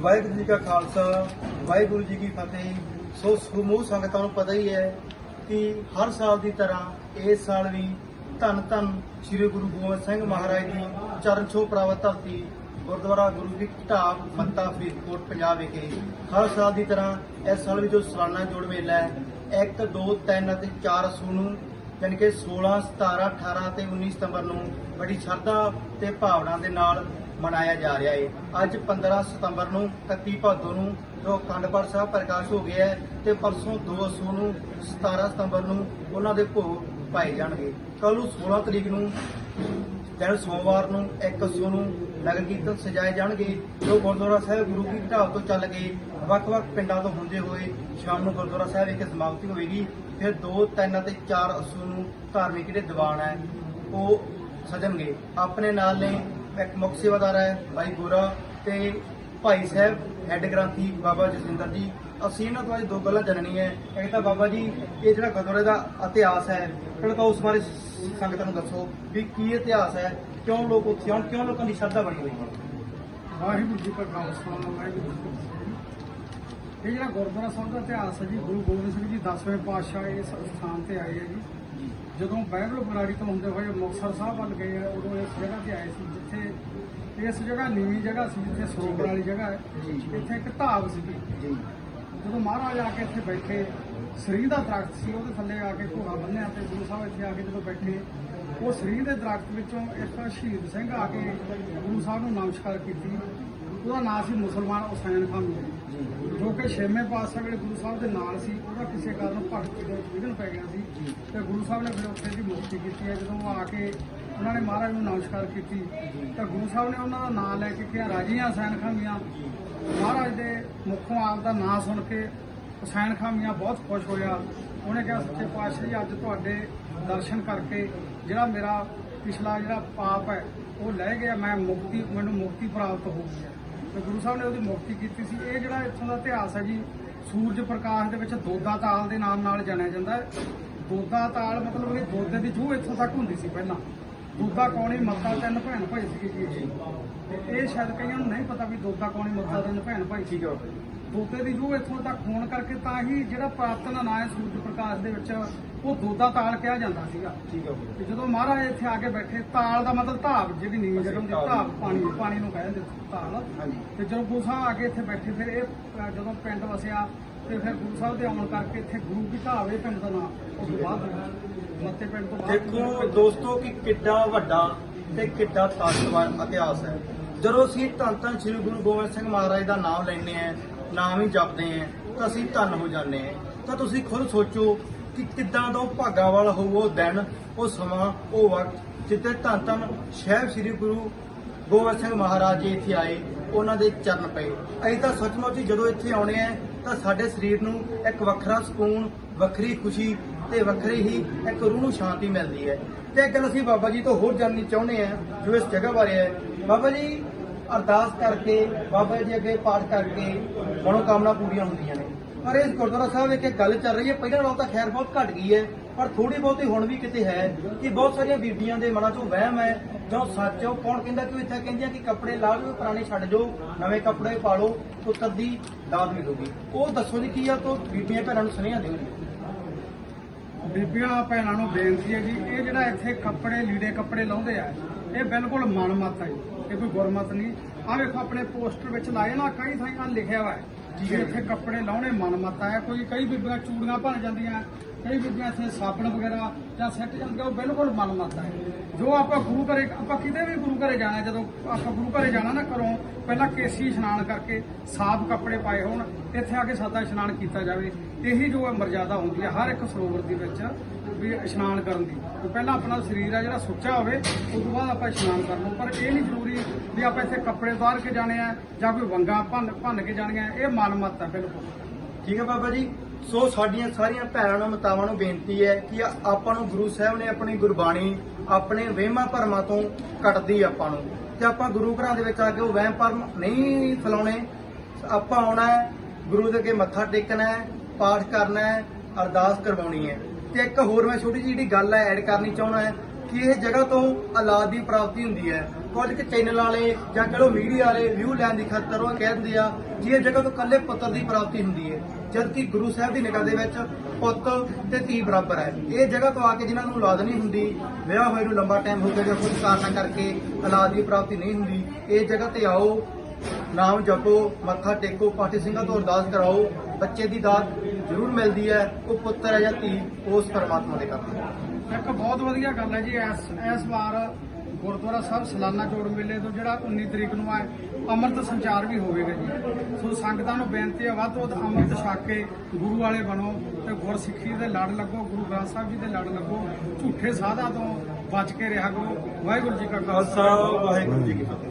ਵਾਹਿਗੁਰੂ ਜੀ ਕਾ ਖਾਲਸਾ, ਵਾਹਿਗੁਰੂ ਜੀ ਕੀ ਫਤਿਹ। ਸੋ ਸਮੂਹ ਸੰਗਤਾਂ ਨੂੰ ਪਤਾ ਹੀ ਹੈ ਕਿ ਹਰ ਸਾਲ ਦੀ ਤਰ੍ਹਾਂ ਇਸ ਸਾਲ ਵੀ ਧੰਨ ਧੰਨ ਸ੍ਰੀ ਗੁਰੂ ਗੋਬਿੰਦ ਸਿੰਘ ਮਹਾਰਾਜ ਦੀ ਚਰਨ ਛੋਹ ਪ੍ਰਾਪਤ ਧਰਤੀ, ਗੁਰਦੁਆਰਾ ਗੁਰੂ ਕੀ ਢਾਬ ਮੱਤਾ ਫਰੀਦਕੋਟ ਪੰਜਾਬ ਵਿਖੇ। ਹਰ ਸਾਲ ਦੀ ਤਰ੍ਹਾਂ ਇਸ ਸਾਲ ਵੀ ਜੋ ਸਾਲਾਨਾ ਜੋੜ ਮੇਲਾ ਹੈ 1 2 3 ਅਤੇ 4 ਅਸੂ ਨੂੰ ਯਾਨੀ ਕਿ 16 17 18 ਤੇ 19 ਸਤੰਬਰ ਨੂੰ ਬੜੀ ਸ਼ਰਧਾ ਤੇ ਭਾਵਨਾ ਦੇ ਨਾਲ ਮਨਾਇਆ ਜਾ ਰਿਹਾ ਹੈ ਅੱਜ 15 ਸਤੰਬਰ ਨੂੰ 31 ਭਾਦੋ ਨੂੰ ਜੋ ਅਖੰਡ ਸਾਹਿਬ ਪ੍ਰਕਾਸ਼ ਹੋ ਗਿਆ ਹੈ ਤੇ ਪਰਸੋਂ 2 ਅਸੂ ਨੂੰ 17 ਸਤੰਬਰ ਨੂੰ ਉਹਨਾਂ ਦੇ ਭੋਗ ਪਾਏ ਜਾਣਗੇ। ਕੱਲ ਨੂੰ 16 ਤਰੀਕ ਨੂੰ ਦਿਨ ਸੋਮਵਾਰ ਨੂੰ 1 ਅਸੂ ਨੂੰ ਨਗਰ ਕੀਰਤਨ ਸਜਾਏ ਜਾਣਗੇ, ਜੋ ਗੁਰਦੁਆਰਾ ਸਾਹਿਬ ਗੁਰੂ ਕੀ ਢਾਬ ਤੋਂ ਚੱਲ ਕੇ ਵੱਖ-ਵੱਖ ਪਿੰਡਾਂ ਤੋਂ ਹੁੰਦੇ ਹੋਏ ਸ਼ਾਮ ਨੂੰ ਗੁਰਦੁਆਰਾ ਸਾਹਿਬ ਇੱਕ ਸਮਾਪਤੀ ਹੋਵੇਗੀ। ਫਿਰ 2 3 ਅਤੇ 4 ਅਸੂ ਨੂੰ ਧਾਰਮਿਕ ਜਿਹੜੇ ਦੀਵਾਨ ਹੈ ਉਹ ਸਜਣਗੇ। ਆਪਣੇ ਨਾਲ ਨੇ ਇੱਕ ਮੁੱਖ ਸੇਵਾਦਾਰ ਹੈ ਭਾਈ ਗੋਰਾ ਤੇ ਭਾਈ ਸਾਹਿਬ ਹੈੱਡ ਗ੍ਰੰਥੀ ਬਾਬਾ ਜਸਿੰਦਰ ਜੀ। ਅਸੀਂ ਇਹਨਾਂ ਤੋਂ ਅੱਜ ਦੋ ਗੱਲਾਂ ਜਾਣਨੀਆਂ ਹੈ। ਇੱਕ ਤਾਂ ਬਾਬਾ ਜੀ ਇਹ ਜਿਹੜਾ ਗੁਰਦੁਆਰੇ ਦਾ ਇਤਿਹਾਸ ਹੈ ਪਹਿਲਾਂ ਤਾਂ ਉਸ ਬਾਰੇ ਸੰਗਤਾਂ ਨੂੰ ਦੱਸੋ ਵੀ ਕੀ ਇਤਿਹਾਸ ਹੈ ਕਿਉਂ ਲੋਕ ਉੱਥੇ ਆਉਣ ਕਿਉਂ ਲੋਕਾਂ ਦੀ ਸ਼ਰਧਾ ਬਣੀ ਹੋਈ ਹੈ? ਵਾਹਿਗੁਰੂ ਜੀ ਕਾ ਖਾਲਸਾ ਵਾਹਿਗੁਰੂ ਜੀ ਕੀ ਫਤਿਹ। ਇਹ ਜਿਹੜਾ ਗੁਰਦੁਆਰਾ ਸਾਹਿਬ ਦਾ ਇਤਿਹਾਸ ਹੈ ਜੀ ਗੁਰੂ ਗੋਬਿੰਦ ਸਿੰਘ ਜੀ 10ਵੇਂ ਪਾਤਸ਼ਾਹ ਇਸ ਸਥਾਨ ਤੇ ਆਏ ਹੈ ਜੀ। ਜਦੋਂ ਬਹਿਬਲ ਬਰਾੜੀ ਤੋਂ ਹੁੰਦੇ ਹੋਏ ਮੁਕਤਸਰ ਸਾਹਿਬ ਵੱਲ ਗਏ ਆ, ਉਦੋਂ ਇਸ ਜਗ੍ਹਾ ਤੇ ਆਏ ਸੀ ਇਸ ਜਗ੍ਹਾ ਨੀਵੀਂ ਜਗ੍ਹਾ ਸੀ ਜਿੱਥੇ ਸਰੋਵਰ ਵਾਲੀ ਜਗ੍ਹਾ ਹੈ। ਇੱਥੇ ਇੱਕ ਢਾਬ ਸੀਗੀ ਜੀ। ਜਦੋਂ ਮਹਾਰਾਜ ਆ ਕੇ ਇੱਥੇ ਬੈਠੇ ਸਰੀ ਦਾ ਦਰਖਤ ਸੀ ਉਹਦੇ ਥੱਲੇ ਆ ਕੇ ਘੋੜਾ ਬੰਨਿਆ ਤੇ ਗੁਰੂ ਸਾਹਿਬ ਇੱਥੇ ਆ ਕੇ ਜਦੋਂ ਬੈਠੇ ਉਹ ਸਰੀ ਦੇ ਦਰਖਤ ਵਿੱਚੋਂ ਇੱਕ ਸ਼ਹੀਦ ਸਿੰਘ ਆ ਕੇ ਗੁਰੂ ਸਾਹਿਬ ਨੂੰ ਨਮਸਕਾਰ ਕੀਤੀ। ਉਹਦਾ ਨਾਂ ਸੀ ਮੁਸਲਮਾਨ ਹੁਸੈਨ ਖਾਨ। ਜੋ। ਕਿ ਛੇਵੇਂ ਪਾਤਸ਼ਾਹ ਵੇਲੇ ਗੁਰੂ ਸਾਹਿਬ ਦੇ ਨਾਲ ਸੀ ਉਹਦਾ ਕਿਸੇ ਕਾਰਨ ਭਗਤੀ ਦੇ ਵਿਘਨ ਪੈ ਗਿਆ ਸੀ। ਤੇ ਗੁਰੂ ਸਾਹਿਬ ਨੇ ਫਿਰ ਉੱਥੇ ਦੀ ਮੁਕਤੀ ਕੀਤੀ ਹੈ। ਜਦੋਂ ਉਹ ਆ ਕੇ ਉਹਨਾਂ ਨੇ ਮਹਾਰਾਜ ਨੂੰ ਨਮਸਕਾਰ ਕੀਤੀ। ਤਾਂ ਗੁਰੂ ਸਾਹਿਬ ਨੇ ਉਹਨਾਂ ਦਾ ਨਾਮ ਲੈ ਕੇ ਕਿਹਾ, ਰਾਜੀਆਂ ਹੁਸੈਨ ਖਾਮੀਆਂ। ਮਹਾਰਾਜ ਦੇ ਮੁੱਖੋਂ ਆਪ ਦਾ ਨਾਮ ਸੁਣ ਕੇ ਹੁਸੈਨ ਖਾਨ ਬਹੁਤ ਖੁਸ਼ ਹੋਇਆ। ਉਹਨੇ ਕਿਹਾ, ਸੱਚੇ ਪਾਤਸ਼ਾਹ ਜੀ, ਅੱਜ ਤੁਹਾਡੇ ਦਰਸ਼ਨ ਕਰਕੇ ਜਿਹੜਾ ਮੇਰਾ ਪਿਛਲਾ ਜਿਹੜਾ ਪਾਪ ਹੈ, ਉਹ ਲੈ ਗਿਆ। ਮੈਂ ਮੁਕਤੀ, ਮੈਨੂੰ ਮੁਕਤੀ ਪ੍ਰਾਪਤ ਹੋ ਗਈ ਹੈ। ਤੇ ਗੁਰੂ ਸਾਹਿਬ ਨੇ ਉਹਦੀ ਮੁਕਤੀ ਕੀਤੀ ਸੀ। ਇਹ ਜਿਹੜਾ ਇੱਥੋਂ ਦਾ ਇਤਿਹਾਸ ਹੈ ਜੀ, ਸੂਰਜ ਪ੍ਰਕਾਸ਼ ਦੇ ਵਿੱਚ ਦੋਦਾ ਤਾਲ ਦੇ ਨਾਮ ਨਾਲ ਜਾਣਿਆ ਜਾਂਦਾ ਹੈ। ਦੋਦਾ ਤਾਲ ਮਤਲਬ ਇਹ ਦੋਦੇ ਦੀ ਜੂਹ ਇੱਥੋਂ ਤੱਕ ਹੁੰਦੀ ਸੀ ਪਹਿਲਾਂ। ਦੋਦਾ ਕੌਣੀ ਮੱਤਾ ਤਿੰਨ ਭੈਣ ਭਾਈ ਸੀਗੇ ਜੀ ਜੀ ਤੇ ਇਹ ਸ਼ਾਇਦ ਕਈਆਂ ਨੂੰ ਨਹੀਂ ਪਤਾ ਵੀ ਦੋਦਾ ਕੌਣੀ ਮੱਤਾ ਤਿੰਨ ਭੈਣ ਭਾਈ ਸੀ ਠੀਕ ਹੈ ਬਾਬਾ ਜੀ। ਦੋਤੇ ਦੀ ਜੂਹ ਇੱਥੋਂ ਤੱਕ ਹੋਣ ਕਰਕੇ ਤਾਂ ਹੀ ਜਿਹੜਾ ਪ੍ਰਾਪਤਨ ਨਾਂ ਹੈ ਸੂਰਜ ਪ੍ਰਕਾਸ਼ ਦੇ ਵਿੱਚ ਉਹ ਦੋਦਾ ਤਾਲ ਕਿਹਾ ਜਾਂਦਾ ਸੀਗਾ। ਠੀਕ ਹੈ। ਤੇ ਜਦੋਂ ਮਹਾਰਾਜ ਇੱਥੇ ਆ ਕੇ ਬੈਠੇ ਤਾਲ ਦਾ ਮਤਲਬ ਧਾਬ ਜਿਹੜੀ ਨੀਂਦ ਜਦੋਂ ਦੀ। ਧਾਬ ਪਾਣੀ ਪਾਣੀ ਨੂੰ ਕਹਿੰਦੇ ਤਾਲ। ਤੇ ਜਦੋਂ ਗੁਰੂ ਸਾਹਿਬ ਆ ਕੇ ਇੱਥੇ ਬੈਠੇ ਫਿਰ ਇਹ ਜਦੋਂ ਪਿੰਡ ਵਸਿਆ ਤੇ ਫਿਰ ਗੁਰੂ ਸਾਹਿਬ ਦੇ ਆਉਣ ਕਰਕੇ ਇੱਥੇ ਗੁਰੂ ਕੀ ਇਹ ਪਿੰਡ ਦਾ ਨਾਮ ਉਸ ਤੋਂ ਬਾਅਦ ਦੇਖੋ ਦੋਸਤੋ ਕਿ ਕਿੱਡਾ ਵੱਡਾ ਤੇ ਕਿੱਡਾ ਤਾਕਤਵਰ ਇਤਿਹਾਸ ਹੈ। ਜਦੋਂ ਅਸੀਂ ਧੰਨ ਧੰਨ ਸ੍ਰੀ ਗੁਰੂ ਗੋਬਿੰਦ ਸਿੰਘ ਮਹਾਰਾਜ ਦਾ ਨਾਮ ਲੈਂਦੇ ਆ ਨਾਮ ਹੀ ਜਪਦੇ ਆ ਤਾਂ ਅਸੀਂ ਧੰਨ ਹੋ ਜਾਂਦੇ ਆ ਤਾਂ ਤੁਸੀਂ ਖੁਦ ਸੋਚੋ ਕਿ ਕਿੱਦਾਂ ਦਾ ਉਹ ਭਾਗਾ ਵਾਲਾ ਹੋਊ, ਉਹ ਦਿਨ, ਉਹ ਸਮਾਂ, ਉਹ ਵਕਤ ਜਿੱਥੇ ਧੰਨ ਧੰਨ ਸ਼ਹਿਬ ਸ੍ਰੀ ਗੁਰੂ ਗੋਬਿੰਦ ਸਿੰਘ ਮਹਾਰਾਜ ਜੀ ਇੱਥੇ ਆਏ, ਉਹਨਾਂ ਦੇ ਚਰਨ ਪਏ। ਅਸੀਂ ਤਾਂ ਸੱਚਮੁੱਚ ਹੀ ਜਦੋਂ ਇੱਥੇ ਆਉਣੇ ਆ ਤਾਂ ਸਾਡੇ ਸਰੀਰ ਨੂੰ ਇੱਕ ਵੱਖਰਾ ਸਕੂਨ, ਵੱਖਰੀ ਖੁਸ਼ੀ ਤੇ ਵੱਖਰੀ ਹੀ ਇੱਕ ਰੂਹ ਨੂੰ ਸ਼ਾਂਤੀ ਮਿਲਦੀ ਹੈ। ਤੇ ਇੱਕ ਗੱਲ ਅਸੀਂ ਬਾਬਾ ਜੀ ਤੋਂ ਹੋਰ ਜਾਣਨੀ ਚਾਹੁੰਦੇ ਆ ਜੋ ਇਸ ਜਗ੍ਹਾ ਬਾਰੇ ਹੈ। ਬਾਬਾ ਜੀ ਅਰਦਾਸ ਕਰਕੇ, ਬਾਬਾ ਜੀ ਅੱਗੇ ਪਾਠ ਕਰਕੇ ਮਨੋਕਾਮਨਾ ਪੂਰੀਆਂ ਹੁੰਦੀਆਂ ਨੇ। ਪਰ ਇਸ ਗੁਰਦੁਆਰਾ ਸਾਹਿਬ ਵਿੱਚ ਇੱਕ ਗੱਲ ਚੱਲ ਰਹੀ ਹੈ, ਪਹਿਲਾਂ ਨਾਲੋਂ ਤਾਂ ਖੈਰ ਬਹੁਤ ਘਟ ਗਈ ਹੈ, ਪਰ ਥੋੜੀ ਬਹੁਤੀ ਹੁਣ ਵੀ ਕਿਤੇ ਹੈ ਕਿ ਬਹੁਤ ਸਾਰੀਆਂ ਬੀਬੀਆਂ ਦੇ ਮਨਾਂ 'ਚੋਂ ਵਹਿਮ ਹੈ। ਜੋ ਸੱਚ ਹੈ ਕੌਣ ਕਹਿੰਦਾ ਕਿ ਉਹ ਇੱਥੇ ਕਹਿੰਦੀਆਂ ਕਿ ਕੱਪੜੇ ਲਾ ਲਓ ਪੁਰਾਣੇ ਛੱਡ ਜੋ ਨਵੇਂ ਕੱਪੜੇ ਪਾ ਲਓ ਪੁੱਤਰ ਦੀ ਦਾਤ ਮਿਲੂਗੀ। ਉਹ ਦੱਸੋ ਜੀ ਕੀ ਆ ਤੋਂ ਬੀਬੀਆਂ ਭੈਣਾਂ ਨੂੰ ਸੁਨੇਹਾ ਦਿਓ ਜੀ। ਬੀਬੀਆਂ ਭੈਣਾਂ ਨੂੰ ਬੇਨਤੀ ਹੈ ਜੀ, ਇਹ ਜਿਹੜਾ ਇੱਥੇ ਕੱਪੜੇ, ਲੀੜੇ ਕੱਪੜੇ ਲਾਉਂਦੇ ਆ, ਇਹ ਬਿਲਕੁਲ ਮਨਮਤ ਹੈ ਜੀ, ਇਹ ਕੋਈ ਗੁਰਮਤ ਨਹੀਂ। ਆਹ ਵੇਖੋ, ਆਪਣੇ ਪੋਸਟਰ ਵਿੱਚ ਲਾਏ ਨਾ, ਕਈ ਥਾਈਂ ਲਿਖਿਆ ਹੋਇਆ ਹੈ ਇੱਥੇ ਕੱਪੜੇ ਲਾਉਣੇ ਮਨਮਤ ਹੈ ਕੋਈ, ਕਈ ਬੀਬੀਆਂ ਚੂੜੀਆਂ ਭੰਨ ਜਾਂਦੀਆਂ ਕਈ ਬੀਬੀਆਂ ਇੱਥੇ ਸਾਬਣ ਵਗੈਰਾ ਜਾਂ ਸੈੱਟ ਜਾਂਦੀਆਂ ਉਹ ਬਿਲਕੁਲ ਮਨ ਮਨਮਤ ਹੈ। ਜੋ ਆਪਾਂ ਗੁਰੂ ਘਰੇ, ਆਪਾਂ ਕਿਤੇ ਵੀ ਗੁਰੂ ਘਰੇ ਜਾਣਾ ਜਦੋਂ ਆਪਾਂ ਗੁਰੂ ਘਰੇ ਜਾਣਾ ਨਾ ਘਰੋਂ, ਪਹਿਲਾਂ ਕੇਸੀ ਇਸ਼ਨਾਨ ਕਰਕੇ ਸਾਫ਼ ਕੱਪੜੇ ਪਾਏ ਹੋਣ, ਇੱਥੇ ਆ ਕੇ ਸਾਦਾ ਇਸ਼ਨਾਨ ਕੀਤਾ ਜਾਵੇ। ਇਹੀ ਜੋ ਹੈ ਮਰਜ਼ਾਦਾ ਹੁੰਦੀ ਹੈ, ਹਰ ਇੱਕ ਸਰੋਵਰ ਦੇ ਵਿੱਚ ਵੀ ਇਸ਼ਨਾਨ ਕਰਨ ਦੀ। ਤੇ ਪਹਿਲਾਂ ਆਪਣਾ ਸਰੀਰ ਆ ਜਿਹੜਾ ਸੁੱਚਾ ਹੋਵੇ, ਉਸ ਤੋਂ ਬਾਅਦ ਆਪਾਂ ਇਸ਼ਨਾਨ ਕਰ ਲਓ। ਪਰ ਇਹ ਨਹੀਂ ਜ਼ਰੂਰੀ ਵੀ ਆਪਾਂ ਇੱਥੇ ਕੱਪੜੇ ਉਤਾਰ ਕੇ ਜਾਣੇ ਆ ਜਾਂ ਕੋਈ ਵੰਗਾ ਭੰਨ ਭੰਨ ਕੇ ਜਾਣੀਆਂ, ਇਹ ਮਨਮਤ ਹੈ ਬਿਲਕੁਲ। ਠੀਕ ਹੈ ਬਾਬਾ ਜੀ? ਸੋ ਸਾਡੀਆਂ ਸਾਰੀਆਂ ਭੈਣਾਂ ਨੂੰ, ਮਤਾਵਾਂ ਨੂੰ ਬੇਨਤੀ ਹੈ ਕਿ ਆਪਾਂ ਨੂੰ ਗੁਰੂ ਸਾਹਿਬ ਨੇ ਆਪਣੀ ਗੁਰਬਾਣੀ, ਆਪਣੇ ਵਹਿਮਾਂ ਭਰਮਾਂ ਤੋਂ ਕੱਟਦੀ ਆਪਾਂ ਨੂੰ। ਤੇ ਆਪਾਂ ਗੁਰੂ ਘਰਾਂ ਦੇ ਵਿੱਚ ਆ ਕੇ ਉਹ ਵਹਿਮ ਭਰਮ ਨਹੀਂ ਫੈਲਾਉਣੇ। ਆਪਾਂ ਆਉਣਾ ਹੈ, ਗੁਰੂ ਦੇ ਅੱਗੇ ਮੱਥਾ ਟੇਕਣਾ ਹੈ, ਪਾਠ ਕਰਨਾ ਹੈ, ਅਰਦਾਸ ਕਰਵਾਉਣੀ ਹੈ। ਤੇ ਇੱਕ ਹੋਰ ਮੈਂ ਛੋਟੀ ਜਿਹੀ ਜਿਹੜੀ ਗੱਲ ਹੈ ਐਡ ਕਰਨੀ ਚਾਹੁੰਦਾ ਹੈ ਕਿ ਇਹ ਜਗ੍ਹਾ ਤੋਂ ਔਲਾਦ ਦੀ ਪ੍ਰਾਪਤੀ ਹੁੰਦੀ ਹੈ। ਕੁਝ ਕਿ ਚੈਨਲ ਵਾਲੇ ਜਾਂ ਕਹੋ ਮੀਡੀਆ ਵਾਲੇ ਵਿਊ ਲੈਣ ਦੀ ਖਾਤਰ ਉਹ ਕਹਿ ਦਿੰਦੇ ਆ ਜੀ ਇਹ ਜਗ੍ਹਾ ਤੋਂ ਇਕੱਲੇ ਪੁੱਤਰ ਦੀ ਪ੍ਰਾਪਤੀ ਹੁੰਦੀ ਹੈ ਜਦ ਕਿ ਗੁਰੂ ਸਾਹਿਬ ਦੀ ਨਿਗਾਹ ਦੇ ਵਿੱਚ ਪੁੱਤ ਤੇ ਧੀ ਬਰਾਬਰ ਹੈ। ਇਹ ਜਗ੍ਹਾ ਤੋਂ ਆ ਕੇ ਜਿਨ੍ਹਾਂ ਨੂੰ ਔਲਾਦ ਨਹੀਂ ਹੁੰਦੀ, ਵਿਆਹ ਹੋਏ ਨੂੰ ਲੰਬਾ ਟਾਈਮ ਹੋ ਗਿਆ ਜਾਂ ਕੁਝ ਕਾਰਨਾਂ ਕਰਕੇ ਔਲਾਦ ਦੀ ਪ੍ਰਾਪਤੀ ਨਹੀਂ ਹੁੰਦੀ, ਇਹ ਜਗ੍ਹਾ ਤੇ ਆਓ, ਨਾਮ ਜਪੋ, ਮੱਥਾ ਟੇਕੋ, ਪਾਠੀ ਸਿੰਘਾਂ ਤੋਂ ਅਰਦਾਸ ਕਰਾਓ, ਬੱਚੇ ਦੀ ਦਾਤ ਜ਼ਰੂਰ ਮਿਲਦੀ ਹੈ, ਉਹ ਪੁੱਤਰ ਹੈ ਜਾਂ ਧੀ, ਉਸ ਪਰਮਾਤਮਾ ਦੇ ਕਰਦੇ ਇੱਕ ਬਹੁਤ ਵਧੀਆ ਗੱਲ ਹੈ ਜੀ, ਇਸ ਇਸ ਵਾਰ ਗੁਰਦੁਆਰਾ ਸਾਹਿਬ ਸਲਾਨਾ ਜੋੜ ਮੇਲੇ ਤੋਂ ਜਿਹੜਾ 19 ਤਰੀਕ ਨੂੰ ਆ ਅੰਮ੍ਰਿਤ ਸੰਚਾਰ ਵੀ ਹੋਵੇਗਾ ਜੀ। ਸੋ ਸੰਗਤਾਂ ਨੂੰ ਬੇਨਤੀ ਹੈ ਵੱਧ ਤੋਂ ਵੱਧ ਅੰਮ੍ਰਿਤ ਛਕ ਕੇ ਗੁਰੂ ਵਾਲੇ ਬਣੋ ਤੇ ਗੁਰਸਿੱਖੀ ਦੇ ਲੜ ਲੱਗੋ, ਗੁਰੂ ਗ੍ਰੰਥ ਸਾਹਿਬ ਜੀ ਦੇ ਲੜ ਲੱਗੋ, ਝੂਠੇ ਸਾਧਾਂ ਤੋਂ ਬਚ ਕੇ ਰਿਹਾ ਕਰੋ। ਵਾਹਿਗੁਰੂ ਜੀ ਕਾ ਖਾਲਸਾ। ਖਾਲਸਾ, ਵਾਹਿਗੁਰੂ ਜੀ ਕੀ ਫਤਿਹ।